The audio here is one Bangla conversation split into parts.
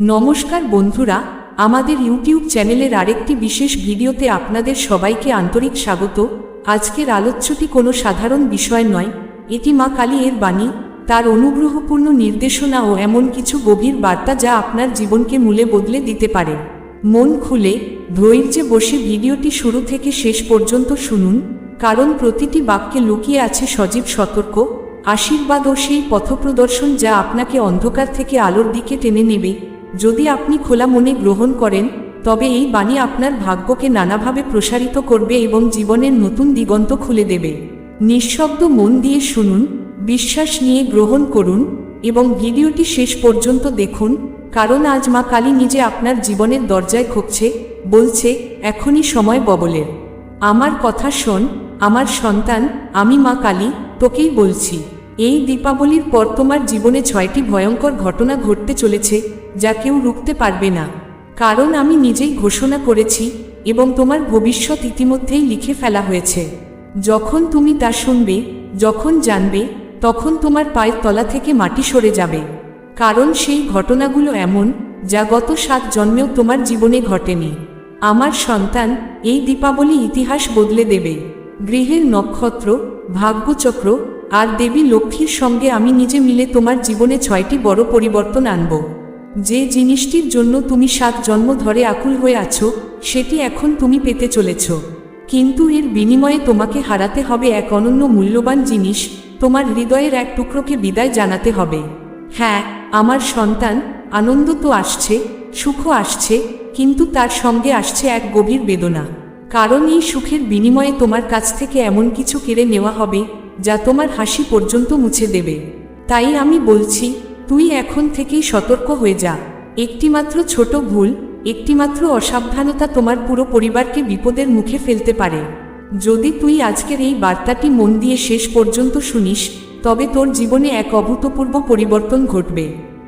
নমস্কার বন্ধুরা, আমাদের ইউটিউব চ্যানেলের আরেকটি বিশেষ ভিডিওতে আপনাদের সবাইকে আন্তরিক স্বাগত। আজকের আলোচ্যটি কোনো সাধারণ বিষয় নয়, এটি মা কালী এর বাণী। তার অনুগ্রহপূর্ণ নির্দেশনা ও এমন কিছু গভীর বার্তা যা আপনার জীবনকে মূলে বদলে দিতে পারে। মন খুলে, ধৈর্যে বসে ভিডিওটি শুরু থেকে শেষ পর্যন্ত শুনুন, কারণ প্রতিটি বাক্যে লুকিয়ে আছে সজীব সতর্ক, আশীর্বাদ ও সেই পথপ্রদর্শন যা আপনাকে অন্ধকার থেকে আলোর দিকে টেনে নেবে। যদি আপনি খোলা মনে গ্রহণ করেন, তবে এই বাণী আপনার ভাগ্যকে নানাভাবে প্রসারিত করবে এবং জীবনের নতুন দিগন্ত খুলে দেবে। নিঃশব্দ মন দিয়ে শুনুন, বিশ্বাস নিয়ে গ্রহণ করুন, এবং ভিডিওটি শেষ পর্যন্ত দেখুন, কারণ আজ মা কালী নিজে আপনার জীবনের দরজায় খুঁজছে বলছে, এখনই সময় ববলের। আমার কথা শোন, আমার সন্তান, আমি মা কালী, তোকেই বলছি। এই দীপাবলির পর তোমার জীবনে ছয়টি ভয়ঙ্কর ঘটনা ঘটতে চলেছে, যা কেউ রুখতে পারবে না। কারণ আমি নিজেই ঘোষণা করেছি এবং তোমার ভবিষ্যৎ ইতিমধ্যেই লিখে ফেলা হয়েছে। যখন তুমি তা শুনবে, যখন জানবে, তখন তোমার পায়ের তলা থেকে মাটি সরে যাবে। কারণ সেই ঘটনাগুলো এমন, যা গত সাত জন্মেও তোমার জীবনে ঘটেনি। আমার সন্তান এই দীপাবলি ইতিহাস বদলে দেবে। গৃহের নক্ষত্র, ভাগ্যচক্র আর দেবী লক্ষ্মীর সঙ্গে আমি নিজে মিলে তোমার জীবনে ছয়টি বড় পরিবর্তন আনব। যে জিনিসটির জন্য তুমি সাত জন্ম ধরে আকুল হয়ে আছো, সেটি এখন তুমি পেতে চলেছ। কিন্তু এর বিনিময়ে তোমাকে হারাতে হবে এক অনন্য মূল্যবান জিনিস, তোমার হৃদয়ের এক টুকরোকে বিদায় জানাতে হবে। হ্যাঁ আমার সন্তান, আনন্দ তো আসছে, সুখও আসছে, কিন্তু তার সঙ্গে আসছে এক গভীর বেদনা। কারণ এই সুখের বিনিময়ে তোমার কাছ থেকে এমন কিছু কেড়ে নেওয়া হবে, যা তোমার হাসি পর্যন্ত মুছে দেবে। তাই আমি বলছি, তুই এখন থেকেই সতর্ক হয়ে যা। একটিমাত্র ছোট ভুল, একটিমাত্র অসাবধানতা তোমার পুরো পরিবারকে বিপদের মুখে ফেলতে পারে। যদি তুই আজকের এই বার্তাটি মন দিয়ে শেষ পর্যন্ত শুনিস, তবে তোর জীবনে এক অভূতপূর্ব পরিবর্তন ঘটবে।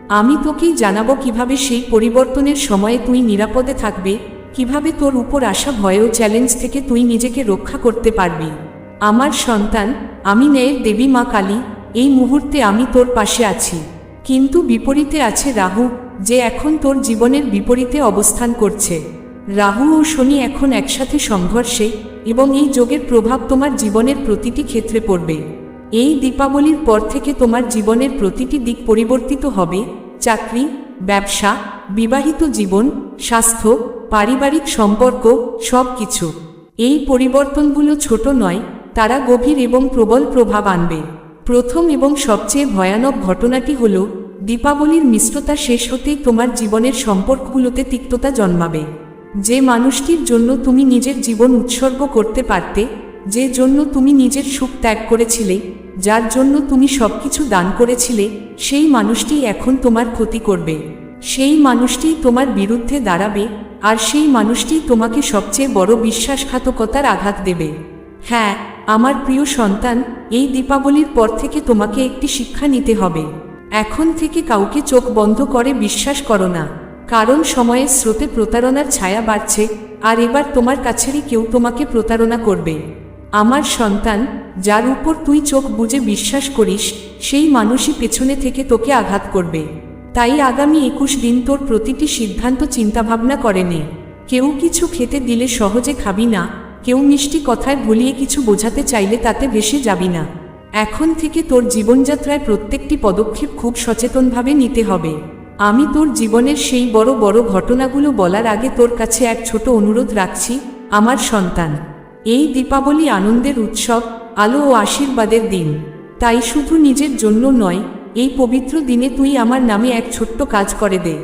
আমি তোকেই জানাব কীভাবে সেই পরিবর্তনের সময়ে তুই নিরাপদে থাকবে কীভাবে তোর উপর আসা ভয় ও চ্যালেঞ্জ থেকে তুই নিজেকে রক্ষা করতে পারবি? আমার সন্তান, আমি ন্যায়ের দেবী মা কালী, এই মুহূর্তে আমি তোর পাশে আছি। কিন্তু বিপরীতে আছে রাহু, যে এখন তোর জীবনের বিপরীতে অবস্থান করছে। রাহু ও শনি এখন একসাথে সংঘর্ষে এবং এই যোগের প্রভাব তোমার জীবনের প্রতিটি ক্ষেত্রে পড়বে। এই দীপাবলির পর থেকে তোমার জীবনের প্রতিটি দিক পরিবর্তিত হবে। চাকরি, ব্যবসা, বিবাহিত জীবন, স্বাস্থ্য পারিবারিক সম্পর্ক সব কিছু এই পরিবর্তনগুলো ছোট নয়, তারা গভীর এবং প্রবল প্রভাব আনবে। প্রথম এবং সবচেয়ে ভয়ানক ঘটনাটি হল, দীপাবলির মিশ্রতা শেষ হতেই তোমার জীবনের সম্পর্কগুলোতে তিক্ততা জন্মাবে। যে মানুষটির জন্য তুমি নিজের জীবন উৎসর্গ করতে পারতে, যে জন্য তুমি নিজের সুখ ত্যাগ করেছিলে, যার জন্য তুমি সবকিছু দান করেছিলে, সেই মানুষটি এখন তোমার ক্ষতি করবে। সেই মানুষটি তোমার বিরুদ্ধে দাঁড়াবে, আর সেই মানুষটি তোমাকে সবচেয়ে বড় বিশ্বাসঘাতকতার আঘাত দেবে। হ্যাঁ আমার প্রিয় সন্তান, এই দীপাবলির পর থেকে তোমাকে একটি শিক্ষা নিতে হবে। এখন থেকে কাউকে চোখ বন্ধ করে বিশ্বাস করো না, কারণ সময়ের স্রোতে প্রতারণার ছায়া বাড়ছে, আর এবার তোমার কাছেরই কেউ তোমাকে প্রতারণা করবে। আমার সন্তান, যার উপর তুই চোখ বুঝে বিশ্বাস করিস, সেই মানুষই পেছনে থেকে তোকে আঘাত করবে। তাই আগামী একুশ দিন তোর প্রতিটি সিদ্ধান্ত চিন্তাভাবনা করে নে কেউ কিছু খেতে দিলে সহজে খাবি না, কেউ মিষ্টি কথায় ভুলিয়ে কিছু বোঝাতে চাইলে তাতে ভেসে যাবি না। এখন থেকে তোর জীবনযাত্রায় প্রত্যেকটি পদক্ষেপ খুব সচেতনভাবে নিতে হবে। আমি তোর জীবনের সেই বড় বড় ঘটনাগুলো বলার আগে তোর কাছে এক ছোট অনুরোধ রাখছি, আমার সন্তান। এই দীপাবলি আনন্দের উৎসব, আলো ও আশীর্বাদের দিন। তাই শুধু নিজের জন্য নয় এই পবিত্র দিনে তুই আমার নামে এক ছোট্ট কাজ করে দে।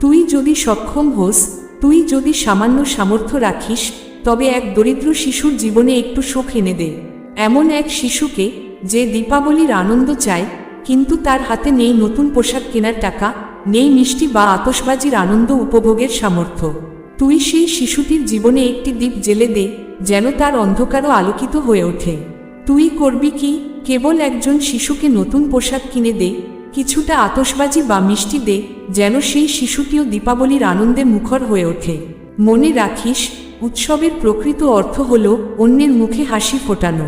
তুই যদি সক্ষম হোস, তুই যদি সামান্য সামর্থ্য রাখিস, তবে এক দরিদ্র শিশুর জীবনে একটু সুখ এনে দে। এমন এক শিশুকে যে দীপাবলির আনন্দ চায়, কিন্তু তার হাতে নেই নতুন পোশাক কেনার টাকা, নেই মিষ্টি বা আতসবাজির আনন্দ উপভোগের সামর্থ্য। তুই সেই শিশুটির জীবনে একটি দ্বীপ জেলে দে, যেন তার অন্ধকারও আলোকিত হয়ে ওঠে। তুই করবি কি? কেবল একজন শিশুকে নতুন পোশাক কিনে দে, কিছুটা আতসবাজি বা মিষ্টি দে, যেন সেই শিশুটিও দীপাবলির আনন্দে মুখর হয়ে ওঠে। মনে রাখিস, উৎসবের প্রকৃত অর্থ হল অন্যের মুখে হাসি ফোটানো।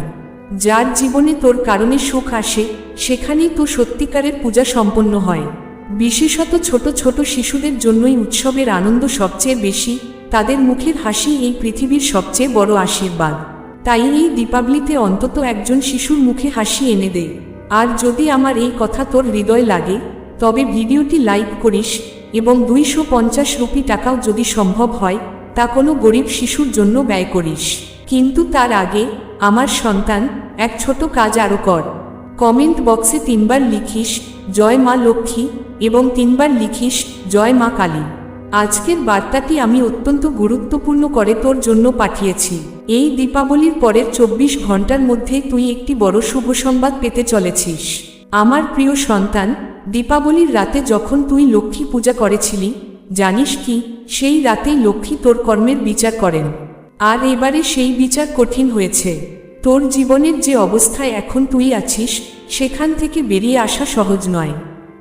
যার জীবনে তোর কারণে সুখ আসে, সেখানেই তো সত্যিকারের পূজা সম্পন্ন হয়। বিশেষত ছোট ছোট শিশুদের জন্যই উৎসবের আনন্দ সবচেয়ে বেশি, তাদের মুখের হাসি এই পৃথিবীর সবচেয়ে বড় আশীর্বাদ। তাই এই দীপাবলিতে অন্তত একজন শিশুর মুখে হাসি এনে দেয় আর যদি আমার এই কথা তোর হৃদয় লাগে, তবে ভিডিওটি লাইক করিস এবং দুইশো পঞ্চাশ রুপি টাকাও যদি সম্ভব হয়, তা কোনো গরিব শিশুর জন্য ব্যয় করিস। কিন্তু তার আগে আমার সন্তান এক ছোট কাজ আরও কর। কমেন্ট বক্সে তিনবার লিখিস, জয় মা লক্ষ্মী এবং তিনবার লিখিস, জয় মা কালী আজকের বার্তাটি আমি অত্যন্ত গুরুত্বপূর্ণ করে তোর জন্য পাঠিয়েছি। এই দীপাবলির পরের চব্বিশ ঘণ্টার মধ্যে তুই একটি বড় শুভ সংবাদ পেতে চলেছিস। আমার প্রিয় সন্তান, দীপাবলির রাতে যখন তুই লক্ষ্মী পূজা করেছিলি, জানিস কি, সেই রাতেই লক্ষ্মী তোর কর্মের বিচার করেন। আর এবারে সেই বিচার কঠিন হয়েছে। তোর জীবনের যে অবস্থায় এখন তুই আছিস, সেখান থেকে বেরিয়ে আসা সহজ নয়।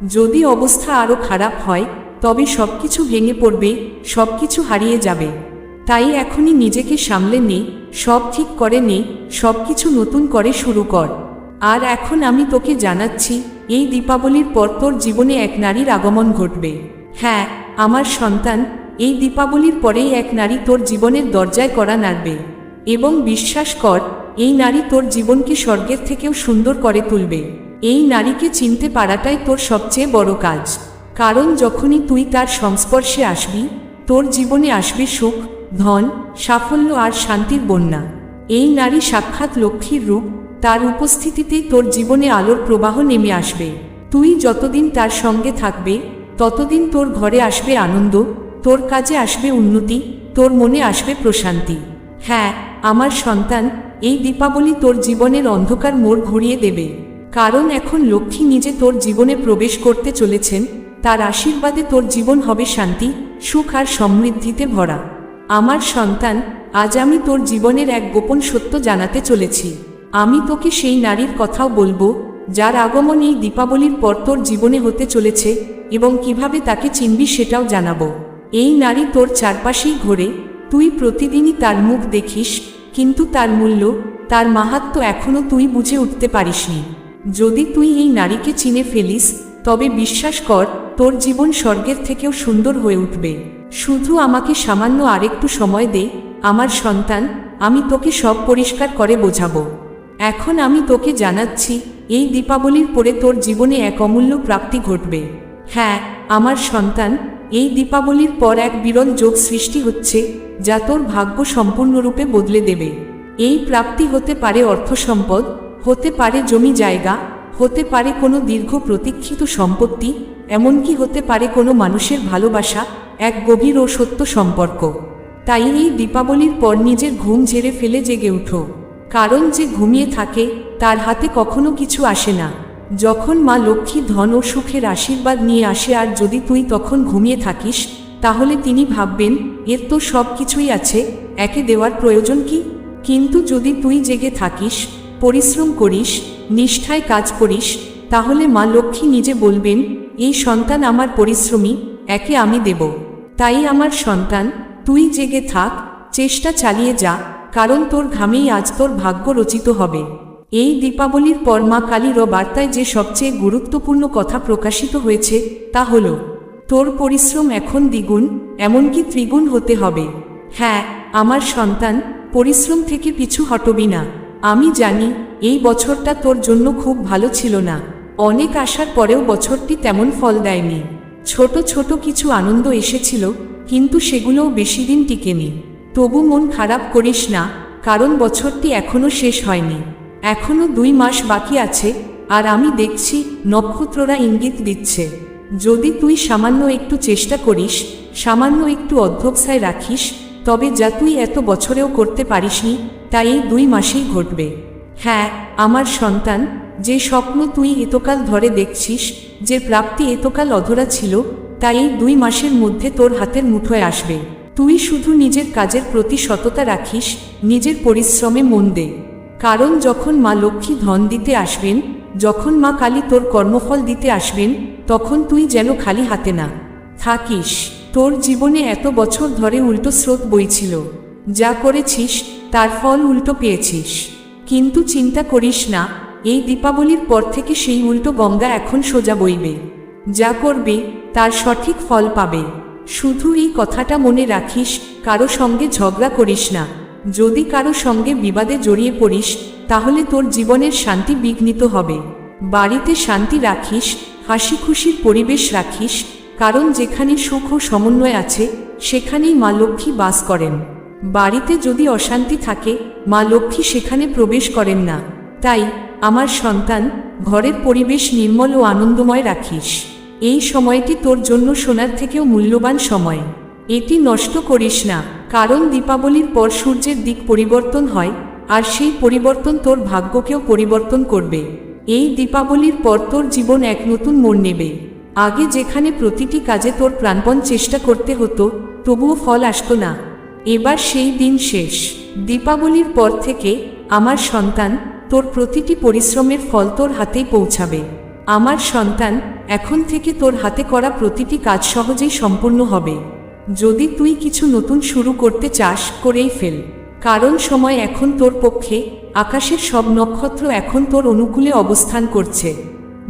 যদি অবস্থা আরও খারাপ হয়, তবে সবকিছু ভেঙে পড়বে, সবকিছু হারিয়ে যাবে। তাই এখনই নিজেকে সামলে নে, সব ঠিক করে নে সব কিছু নতুন করে শুরু কর। আর এখন আমি তোকে জানাচ্ছি, এই দীপাবলির পর তোর জীবনে এক নারীর আগমন ঘটবে। হ্যাঁ আমার সন্তান, এই দীপাবলির পরেই এক নারী তোর জীবনের দরজায় করা নাড়বে। এবং বিশ্বাস কর, এই নারী তোর জীবনকে স্বর্গের থেকেও সুন্দর করে তুলবে। এই নারীকে চিনতে পারাটাই তোর সবচেয়ে বড় কাজ। কারণ যখনই তুই তার সংস্পর্শে আসবি, তোর জীবনে আসবে সুখ ধন, সাফল্য আর শান্তির বন্যা। এই নারী সাক্ষাৎ লক্ষ্মীর রূপ, তার উপস্থিতিতেই তোর জীবনে আলোর প্রবাহ নেমে আসবে। তুই যতদিন তার সঙ্গে থাকবে, ততদিন তোর ঘরে আসবে আনন্দ, তোর কাজে আসবে উন্নতি, তোর মনে আসবে প্রশান্তি। হ্যাঁ আমার সন্তান, এই দীপাবলি তোর জীবনের অন্ধকার মোড় ঘুরিয়ে দেবে। কারণ এখন লক্ষ্মী নিজে তোর জীবনে প্রবেশ করতে চলেছেন, তার আশীর্বাদে তোর জীবন হবে শান্তি, সুখ আর সমৃদ্ধিতে ভরা। আমার সন্তান, আজ আমি তোর জীবনের এক গোপন সত্য জানাতে চলেছি। আমি তোকে সেই নারীর কথাও বলব, যার আগমন এই দীপাবলির পর তোর জীবনে হতে চলেছে এবং কীভাবে তাকে চিনবি সেটাও জানাব। এই নারী তোর চারপাশেই ঘোরে, তুই প্রতিদিনই তার মুখ দেখিস, কিন্তু তার মূল্য, তার মাহাত্ম এখনও তুই বুঝে উঠতে পারিসনি। যদি তুই এই নারীকে চিনে ফেলিস, তবে বিশ্বাস কর, তোর জীবন স্বর্গের থেকেও সুন্দর হয়ে উঠবে। শুধু আমাকে সামান্য আরেকটু সময় দে, আমার সন্তান, আমি তোকে সব পরিষ্কার করে বোঝাবো। এখন আমি তোকে জানাচ্ছি, এই দীপাবলির পরে তোর জীবনে এক অমূল্য প্রাপ্তি ঘটবে। হ্যাঁ আমার সন্তান, এই দীপাবলির পর এক বিরল যোগ সৃষ্টি হচ্ছে, যা তোর ভাগ্য সম্পূর্ণরূপে বদলে দেবে। এই প্রাপ্তি হতে পারে অর্থ সম্পদ হতে পারে জমি জায়গা, হতে পারে কোনো দীর্ঘ প্রতীক্ষিত সম্পত্তি এমনকি হতে পারে কোনো মানুষের ভালোবাসা, এক গভীর ও সত্য সম্পর্ক। তাই এই দীপাবলির পর নিজের ঘুম ঝেড়ে ফেলে জেগে উঠো। কারণ যে ঘুমিয়ে থাকে, তার হাতে কখনো কিছু আসে না। যখন মা লক্ষ্মী ধন ও সুখের আশীর্বাদ নিয়ে আসে আর যদি তুই তখন ঘুমিয়ে থাকিস, তাহলে তিনি ভাববেন, এর তো সব কিছুই আছে, একে দেওয়ার প্রয়োজন কি? কিন্তু যদি তুই জেগে থাকিস, পরিশ্রম করিস, নিষ্ঠায় কাজ করিস, তাহলে মা লক্ষ্মী নিজে বলবেন এই সন্তান আমার পরিশ্রমী, একে আমি দেব। তাই আমার সন্তান, তুই জেগে থাক, চেষ্টা চালিয়ে যা, কারণ তোর ঘামেই আজ তোর ভাগ্য রচিত হবে। এই দীপাবলির পর মা কালীর বার্তায় যে সবচেয়ে গুরুত্বপূর্ণ কথা প্রকাশিত হয়েছে, তা হল, তোর পরিশ্রম এখন দ্বিগুণ, এমনকি ত্রিগুণ হতে হবে। হ্যাঁ আমার সন্তান, পরিশ্রম থেকে পিছু হটবি না। আমি জানি, এই বছরটা তোর জন্য খুব ভালো ছিল না। অনেক আসার পরেও বছরটি তেমন ফল দেয়নি। ছোট ছোট কিছু আনন্দ এসেছিল, কিন্তু সেগুলোও বেশি দিন টিকেনি। তবু মন খারাপ করিস না, কারণ বছরটি এখনও শেষ হয়নি। এখনও দুই মাস বাকি আছে, আর আমি দেখছি নক্ষত্ররা ইঙ্গিত দিচ্ছে। যদি তুই সামান্য একটু চেষ্টা করিস, সামান্য একটু অধ্যবসায় রাখিস, তবে যা তুই এত বছরেও করতে পারিসনি, তা এই দুই মাসেই ঘটবে। হ্যাঁ আমার সন্তান, যে স্বপ্ন তুই এতকাল ধরে দেখছিস, যে প্রাপ্তি এতকাল অধরা ছিল তাই দুই মাসের মধ্যে তোর হাতের মুঠোয় আসবে। তুই শুধু নিজের কাজের প্রতি সততা রাখিস, নিজের পরিশ্রমে মন দে। কারণ যখন মা লক্ষ্মী ধন দিতে আসবেন, যখন মা কালী তোর কর্মফল দিতে আসবেন, তখন তুই যেন খালি হাতে না থাকিস। তোর জীবনে এত বছর ধরে উল্টো স্রোত বইছিল। যা করেছিস, তার ফল উল্টো পেয়েছিস। কিন্তু চিন্তা করিস না, এই দীপাবলির পর থেকে সেই উল্টো গঙ্গা এখন সোজা বইবে। যা করবে, তার সঠিক ফল পাবে। শুধু এই কথাটা মনে রাখিস, কারও সঙ্গে ঝগড়া করিস না। যদি কারও সঙ্গে বিবাদে জড়িয়ে পড়িস, তাহলে তোর জীবনের শান্তি বিঘ্নিত হবে। বাড়িতে শান্তি রাখিস হাসি খুশির পরিবেশ রাখিস, কারণ যেখানে সুখ ও সমন্বয় আছে, সেখানেই মা লক্ষ্মী বাস করেন। বাড়িতে যদি অশান্তি থাকে, মা লক্ষ্মী সেখানে প্রবেশ করেন না। তাই আমার সন্তান ঘরের পরিবেশ নির্মল ও আনন্দময় রাখিস। এই সময়টি তোর জন্য সোনার থেকেও মূল্যবান সময়। এটি নষ্ট করিস না, কারণ দীপাবলির পর সূর্যের দিক পরিবর্তন হয়, আর সেই পরিবর্তন তোর ভাগ্যকেও পরিবর্তন করবে। এই দীপাবলির পর তোর জীবন এক নতুন মোড় নেবে। আগে যেখানে প্রতিটি কাজে তোর প্রাণপণ চেষ্টা করতে হতো, তবুও ফল আসতো না। এবার সেই দিন শেষ। দীপাবলির পর থেকে আমার সন্তান তোর প্রতিটি পরিশ্রমের ফল তোর হাতেই পৌঁছাবে। আমার সন্তান এখন থেকে তোর হাতে করা প্রতিটি কাজ সহজেই সম্পূর্ণ হবে। যদি তুই কিছু নতুন শুরু করতে চাস, করেই ফেল। কারণ সময় এখন তোর পক্ষে, আকাশের সব নক্ষত্র এখন তোর অনুকূলে অবস্থান করছে।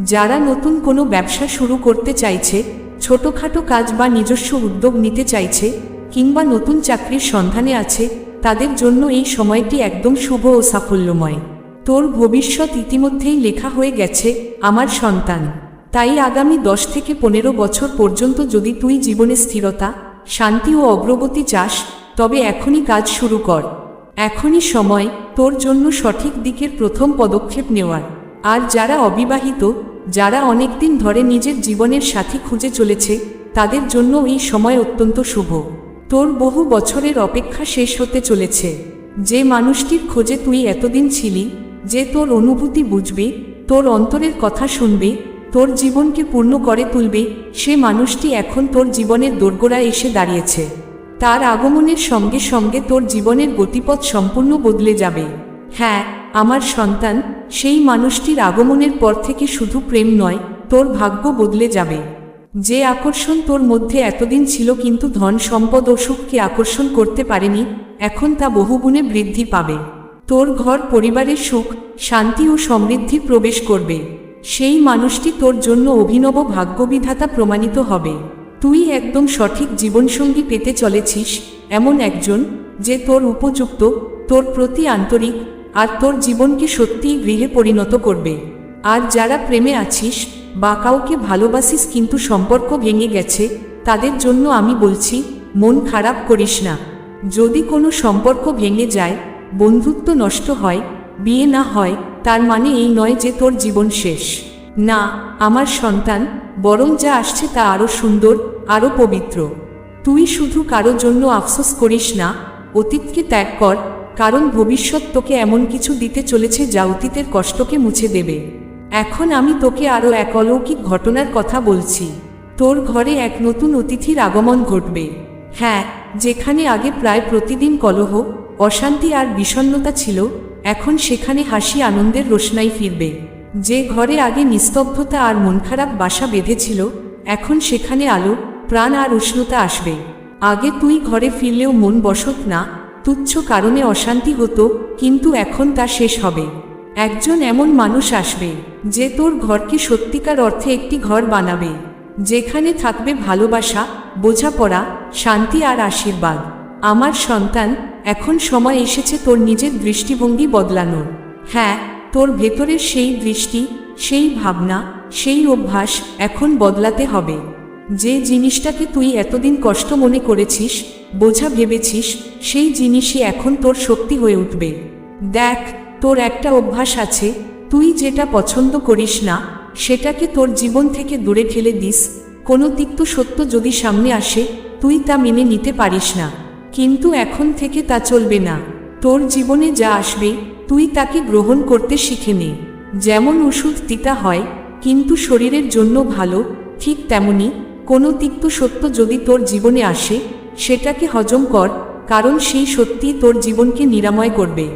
যারা নতুন কোনো ব্যবসা শুরু করতে চাইছে, ছোটখাটো কাজ বা নিজস্ব উদ্যোগ নিতে চাইছে কিংবা নতুন চাকরির সন্ধানে আছে, তাদের জন্য এই সময়টি একদম শুভ ও সাফল্যময়। তোর ভবিষ্যৎ ইতিমধ্যেই লেখা হয়ে গেছে, আমার সন্তান। তাই আগামী দশ থেকে পনেরো বছর পর্যন্ত যদি তুই জীবনে স্থিরতা, শান্তি ও অগ্রগতি চাস, তবে এখনই কাজ শুরু কর। এখনই সময় তোর জন্য সঠিক দিকের প্রথম পদক্ষেপ নেওয়ার। আর যারা অবিবাহিত, যারা অনেকদিন ধরে নিজের জীবনের সাথী খুঁজে চলেছে, তাদের জন্য এই সময় অত্যন্ত শুভ। তোর বহু বছরের অপেক্ষা শেষ হতে চলেছে। যে মানুষটির খোঁজে তুই এতদিন ছিলি, যে তোর অনুভূতি বুঝবে, তোর অন্তরের কথা শুনবে, তোর জীবনকে পূর্ণ করে তুলবে, সে মানুষটি এখন তোর জীবনের দোরগোড়ায় এসে দাঁড়িয়েছে। তার আগমনের সঙ্গে সঙ্গে তোর জীবনের গতিপথ সম্পূর্ণ বদলে যাবে। হ্যাঁ আমার সন্তান, সেই মানুষটির আগমনের পর থেকে শুধু প্রেম নয়, তোর ভাগ্য বদলে যাবে। যে আকর্ষণ তোর মধ্যে এতদিন ছিল কিন্তু ধন সম্পদ ও সুখকে আকর্ষণ করতে পারেনি, এখন তা বহুগুণে বৃদ্ধি পাবে। তোর ঘর পরিবারের সুখ, শান্তি ও সমৃদ্ধি প্রবেশ করবে। সেই মানুষটি তোর জন্য অভিনব ভাগ্যবিধাতা প্রমাণিত হবে। তুই একদম সঠিক জীবনসঙ্গী পেতে চলেছিস, এমন একজন যে তোর উপযুক্ত, তোর প্রতি আন্তরিক, আর তোর জীবনকে সত্যিই গৃহে পরিণত করবে। আর যারা প্রেমে আছিস বা কাউকে ভালোবাসিস কিন্তু সম্পর্ক ভেঙে গেছে, তাদের জন্য আমি বলছি, মন খারাপ করিস না। যদি কোনো সম্পর্ক ভেঙে যায়, বন্ধুত্ব নষ্ট হয়, বিয়ে না হয়, তার মানে এই নয় যে তোর জীবন শেষ। না, আমার সন্তান, বরং যা আসছে তা আরও সুন্দর আরও পবিত্র। তুই শুধু কারও জন্য আফসোস করিস না, অতীতকে ত্যাগ কর, কারণ ভবিষ্যৎ তোকে এমন কিছু দিতে চলেছে যা অতীতের কষ্টকে মুছে দেবে। এখন আমি তোকে আরও এক অলৌকিক ঘটনার কথা বলছি। তোর ঘরে এক নতুন অতিথির আগমন ঘটবে। হ্যাঁ যেখানে আগে প্রায় প্রতিদিন কলহ, অশান্তি আর বিষণ্নতা ছিল, এখন সেখানে হাসি আনন্দের রোশনাই ফিরবে। যে ঘরে আগে নিস্তব্ধতা আর মন খারাপ বাসা বেঁধেছিল, এখন সেখানে আলো, প্রাণ আর উষ্ণতা আসবে। আগে তুই ঘরে ফিরলেও মন বসত না, তুচ্ছ কারণে অশান্তি হতো, কিন্তু এখন তা শেষ হবে। একজন এমন মানুষ আসবে, যে তোর ঘরকে সত্যিকার অর্থে একটি ঘর বানাবে, যেখানে থাকবে ভালোবাসা, বোঝাপড়া, শান্তি আর আশীর্বাদ। আমার সন্তান, এখন সময় এসেছে তোর নিজের দৃষ্টিভঙ্গি বদলানোর। হ্যাঁ তোর ভেতরের সেই দৃষ্টি, সেই ভাবনা, সেই অভ্যাস এখন বদলাতে হবে। যে জিনিসটাকে তুই এতদিন কষ্ট মনে করেছিস, বোঝা ভেবেছিস, সেই জিনিসই এখন তোর শক্তি হয়ে উঠবে। দেখ তোর একটা অভ্যাস আছে, তুই যেটা পছন্দ করিস না, সেটাকে তোর জীবন থেকে দূরে ঠেলে দিস। কোনো তিক্ত সত্য যদি সামনে আসে, তুই তা মেনে নিতে পারিস না। কিন্তু এখন থেকে তা চলবে না। তোর জীবনে যা আসবে, তুই তাকে গ্রহণ করতে শিখে নে। যেমন ওষুধ তিতা হয়, কিন্তু শরীরের জন্য ভালো, ঠিক তেমনি কোনো তিক্ত সত্য যদি তোর জীবনে আসে, সেটাকে হজম কর, কারণ সেই সত্যি তোর জীবনকে নিরাময় করবে।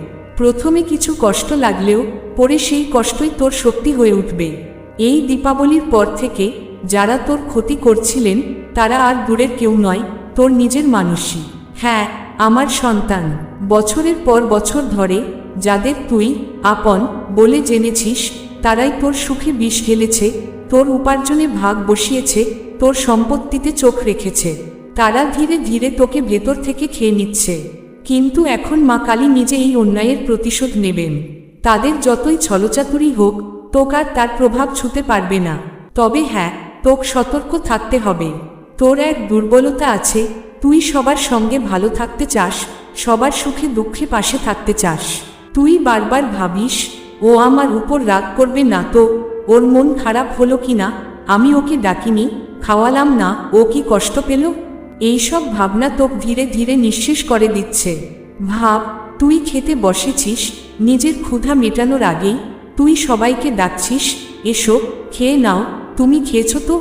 প্রথমে কিছু কষ্ট লাগলেও পরে সেই কষ্টই তোর শক্তি হয়ে উঠবে। এই দীপাবলির পর থেকে যারা তোর ক্ষতি করছিলেন, তারা আর দূরের কেউ নয়, তোর নিজের মানুষই। হ্যাঁ আমার সন্তান, বছরের পর বছর ধরে যাদের তুই, আপন বলে জেনেছিস, তারাই তোর সুখে বিষ ঢেলেছে, তোর উপার্জনে ভাগ বসিয়েছে, তোর সম্পত্তিতে চোখ রেখেছে। তারা ধীরে ধীরে তোকে ভেতর থেকে খেয়ে নিচ্ছে। কিন্তু এখন মা কালী নিজে এই অন্যায়ের প্রতিশোধ নেবেন। তাদের যতই ছলচাতুরি হোক তোক আর তার প্রভাব ছুতে পারবে না। তবে হ্যাঁ তোক সতর্ক থাকতে হবে। তোর এক দুর্বলতা আছে, তুই সবার সঙ্গে ভালো থাকতে চাস, সবার সুখে দুঃখে পাশে থাকতে চাস। তুই বারবার ভাবিস, ও আমার উপর রাগ করবে না তো, ওর মন খারাপ হলো কি না আমি ওকে ডাকিনি, খাওয়ালাম না, ও কি কষ্ট পেল? এইসব ভাবনা তোক ধীরে ধীরে নিঃশেষ করে দিচ্ছে। ভাব, তুই খেতে বসেছিস, নিজের ক্ষুধা মেটানোর আগেই তুই সবাইকে ডাকছিস, এসো, খেয়ে নাও, তুমি খেয়েছ তো?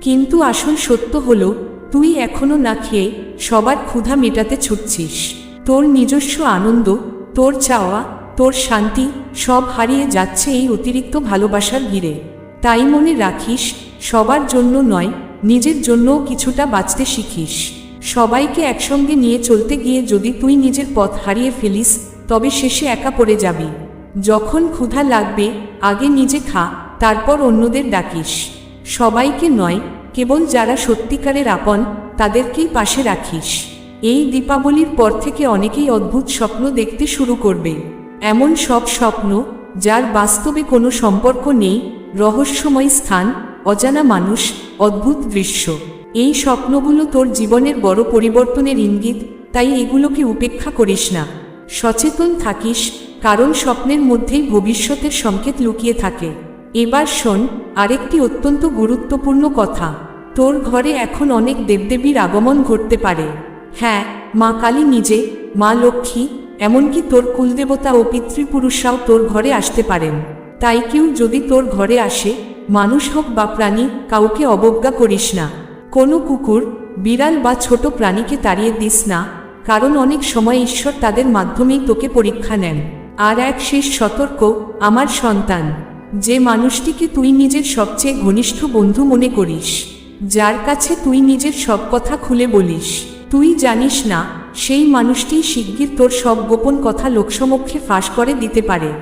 কিন্তু আসল সত্য হলো, তুই এখনও না খেয়ে সবার ক্ষুধা মেটাতে ছুটছিস। তোর নিজস্ব আনন্দ, তোর চাওয়া, তোর শান্তি সব হারিয়ে যাচ্ছে এই অতিরিক্ত ভালোবাসার ভিড়ে তাই মনে রাখিস, সবার জন্য নয় নিজের জন্যও কিছুটা বাঁচতে শিখিস। সবাইকে একসঙ্গে নিয়ে চলতে গিয়ে যদি তুই নিজের পথ হারিয়ে ফেলিস, তবে শেষে একা পড়ে যাবি। যখন ক্ষুধা লাগবে, আগে নিজে খা, তারপর অন্যদের ডাকিস। সবাইকে নয়, কেবল যারা সত্যিকারের আপন, তাদেরকেই পাশে রাখিস। এই দীপাবলির পর থেকে অনেকেই অদ্ভুত স্বপ্ন দেখতে শুরু করবে। এমন সব স্বপ্ন, যার বাস্তবে কোনো সম্পর্ক নেই, রহস্যময় স্থান অজানা মানুষ, অদ্ভুত দৃশ্য। এই স্বপ্নগুলো তোর জীবনের বড় পরিবর্তনের ইঙ্গিত, তাই এগুলোকে উপেক্ষা করিস না। সচেতন থাকিস, কারণ স্বপ্নের মধ্যেই ভবিষ্যতের সংকেত লুকিয়ে থাকে। এবার শোন, আরেকটি অত্যন্ত গুরুত্বপূর্ণ কথা। তোর ঘরে এখন অনেক দেবদেবীর আগমন ঘটতে পারে। হ্যাঁ মা কালী নিজে, মা লক্ষ্মী, এমনকি তোর কুলদেবতা ও পিতৃপুরুষরাও তোর ঘরে আসতে পারেন। তাই কেউ যদি তোর ঘরে আসে মানুষ হোক বা প্রাণী, কাউকে অবজ্ঞা করিস না। কোনো কুকুর, বিড়াল বা ছোট প্রাণীকে তাড়িয়ে দিস না, কারণ অনেক সময় ঈশ্বর তাদের মাধ্যমেই তোকে পরীক্ষা নেন। আর এক শেষ সতর্ক, আমার সন্তান, যে মানুষটিকে তুই নিজের সবচেয়ে ঘনিষ্ঠ বন্ধু মনে করিস, যার কাছে তুই নিজের সব কথা খুলে বলিস। তুই জানিস না, সেই মানুষটি শিগগির তোর সব গোপন কথা লোকসমক্ষে ফাঁস করে দিতে পারে।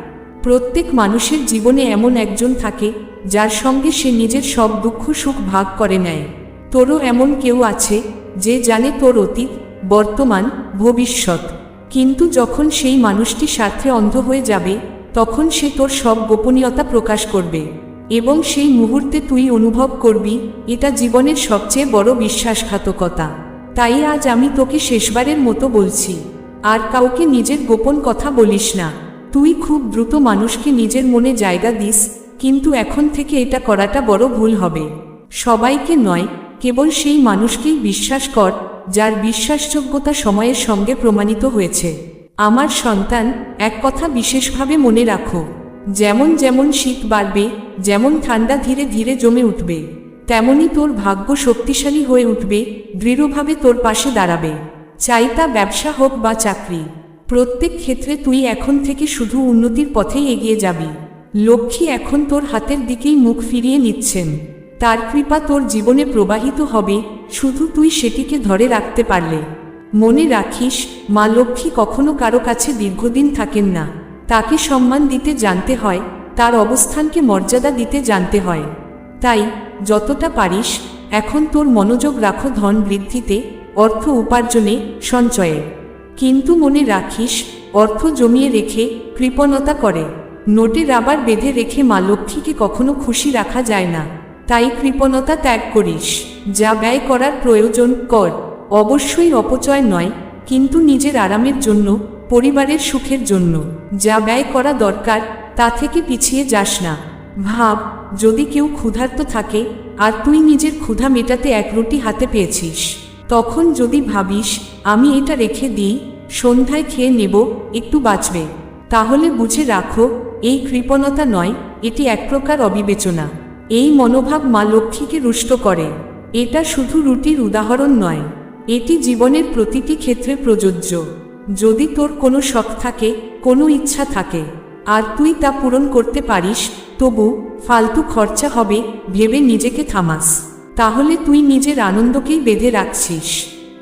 প্রত্যেক মানুষের জীবনে এমন একজন থাকে যার সঙ্গে সে নিজের সব দুঃখ সুখ ভাগ করে নেয়। তোরও এমন কেউ আছে যে জানে তোর অতীত, বর্তমান, ভবিষ্যৎ। কিন্তু যখন সেই মানুষটি স্বার্থে অন্ধ হয়ে যাবে, তখন সে তোর সব গোপনীয়তা প্রকাশ করবে। এবং সেই মুহূর্তে তুই অনুভব করবি, এটা জীবনের সবচেয়ে বড় বিশ্বাসঘাতকতা। তাই আজ আমি তোকে শেষবারের মতো বলছি, আর কাউকে নিজের গোপন কথা বলিস না। তুই খুব দ্রুত মানুষকে নিজের মনে জায়গা দিস কিন্তু এখন থেকে এটা করাটা বড় ভুল হবে। সবাইকে নয়, কেবল সেই মানুষকেই বিশ্বাস কর, যার বিশ্বাসযোগ্যতা সময়ের সঙ্গে প্রমাণিত হয়েছে। আমার সন্তান, এক কথা বিশেষভাবে মনে রাখো, যেমন যেমন শীত বাড়বে, যেমন ঠান্ডা ধীরে ধীরে জমে উঠবে, তেমনি তোর ভাগ্য শক্তিশালী হয়ে উঠবে, দৃঢ়ভাবে তোর পাশে দাঁড়াবে। চাই তা ব্যবসা হোক বা চাকরি, প্রত্যেক ক্ষেত্রে তুই এখন থেকে শুধু উন্নতির পথেই এগিয়ে যাবি। লক্ষ্মী এখন তোর হাতের দিকেই মুখ ফিরিয়ে নিচ্ছেন। তার কৃপা তোর জীবনে প্রবাহিত হবে, শুধু তুই সেটিকে ধরে রাখতে পারলে। মনে রাখিস, মা লক্ষ্মী কখনো কারও কাছে দীর্ঘদিন থাকেন না। তাকে সম্মান দিতে জানতে হয়, তার অবস্থানকে মর্যাদা দিতে জানতে হয়। তাই, যতটা পারিস, এখন তোর মনোযোগ রাখো ধন বৃদ্ধিতে, অর্থ উপার্জনে, সঞ্চয়ে। কিন্তু মনে রাখিস, অর্থ জমিয়ে রেখে কৃপণতা করে। নোটে রাবার বেঁধে রেখে মা লক্ষ্মীকে কখনো খুশি রাখা যায় না। তাই কৃপণতা ত্যাগ করিস। যা ব্যয় করার প্রয়োজন কর। অবশ্যই অপচয় নয়, কিন্তু নিজের আরামের জন্য, পরিবারের সুখের জন্য। যা ব্যয় করা দরকার, তা থেকে পিছিয়ে যাস না। ভাব, যদি কেউ ক্ষুধার্ত থাকে, আর তুই নিজের ক্ষুধা মেটাতে এক রুটি হাতে পেয়েছিস, তখন যদি ভাবিস, আমি এটা রেখে দিই, সন্ধ্যায় খেয়ে নেব, একটু বাঁচবে। তাহলে বুঝে রাখো এই কৃপণতা নয়, এটি এক প্রকার অবিবেচনা। এই মনোভাব মা লক্ষ্মীকে রুষ্ট করে। এটা শুধু রুটির উদাহরণ নয়, এটি জীবনের প্রতিটি ক্ষেত্রে প্রযোজ্য। যদি তোর কোনো শখ থাকে, কোনো ইচ্ছা থাকে, আর তুই তা পূরণ করতে পারিস, তবু ফালতু খরচা হবে, ভেবে নিজেকে থামাস। তাহলে তুই নিজের আনন্দকেই বেঁধে রাখছিস।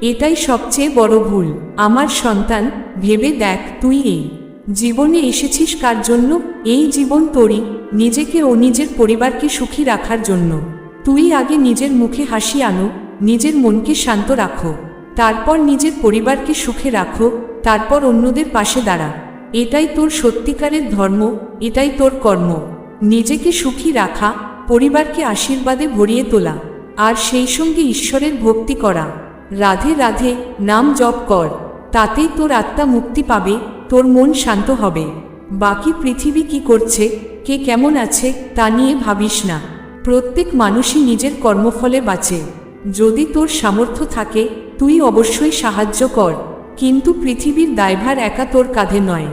এটাই সবচেয়ে বড় ভুল। আমার সন্তান, ভেবে দেখ তুই এই জীবনে এসেছিস কার জন্য? এই জীবন তোরই, নিজেকে ও নিজের পরিবারকে সুখী রাখার জন্য। তুই আগে নিজের মুখে হাসি আনো, নিজের মনকে শান্ত রাখো। তারপর নিজের পরিবারকে সুখে রাখো, তারপর অন্যদের পাশে দাঁড়া। এটাই তোর সত্যিকারের ধর্ম, এটাই তোর কর্ম। নিজেকে সুখী রাখা, পরিবারকে আশীর্বাদে ভরিয়ে তোলা। আর সেই সঙ্গে ঈশ্বরের ভক্তি করা। রাধে রাধে, নাম জপ কর। তাতেই তোর আত্মা মুক্তি পাবে তোর মন শান্ত হবে। বাকি পৃথিবী কি করছে, কে কেমন আছে, তা নিয়ে ভাবিস না। প্রত্যেক মানুষই নিজের কর্মফলে বাঁচে। যদি তোর সামর্থ্য থাকে, তুই অবশ্যই সাহায্য কর। কিন্তু পৃথিবীর দায়ভার একা তোর কাঁধে নয়।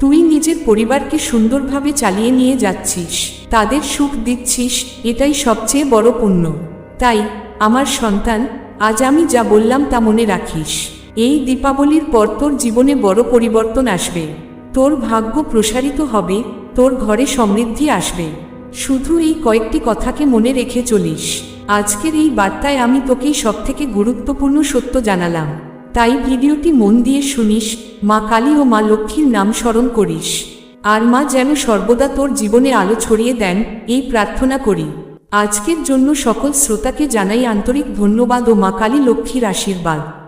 তুই নিজের পরিবারকে সুন্দরভাবে চালিয়ে নিয়ে যাচ্ছিস। তাদের সুখ দিচ্ছিস, এটাই সবচেয়ে বড় পুণ্য। তাই, আমার সন্তান, আজ আমি যা বললাম তা মনে রাখিস। এই দীপাবলির পর তোর জীবনে বড় পরিবর্তন আসবে। তোর ভাগ্য প্রসারিত হবে, তোর ঘরে সমৃদ্ধি আসবে। শুধু এই কয়েকটি কথাকে মনে রেখে চলিস। আজকের এই বার্তায় আমি তোকেই সবথেকে গুরুত্বপূর্ণ সত্য জানালাম। তাই ভিডিওটি মন দিয়ে শুনিস, মা কালী ও মা লক্ষ্মীর নাম স্মরণ করিস। আর মা যেন সর্বদা তোর জীবনে আলো ছড়িয়ে দেন, এই প্রার্থনা করি। আজকের জন্য সকল শ্রোতাকে জানাই আন্তরিক ধন্যবাদ ও মা কালী লক্ষ্মীর আশীর্বাদ।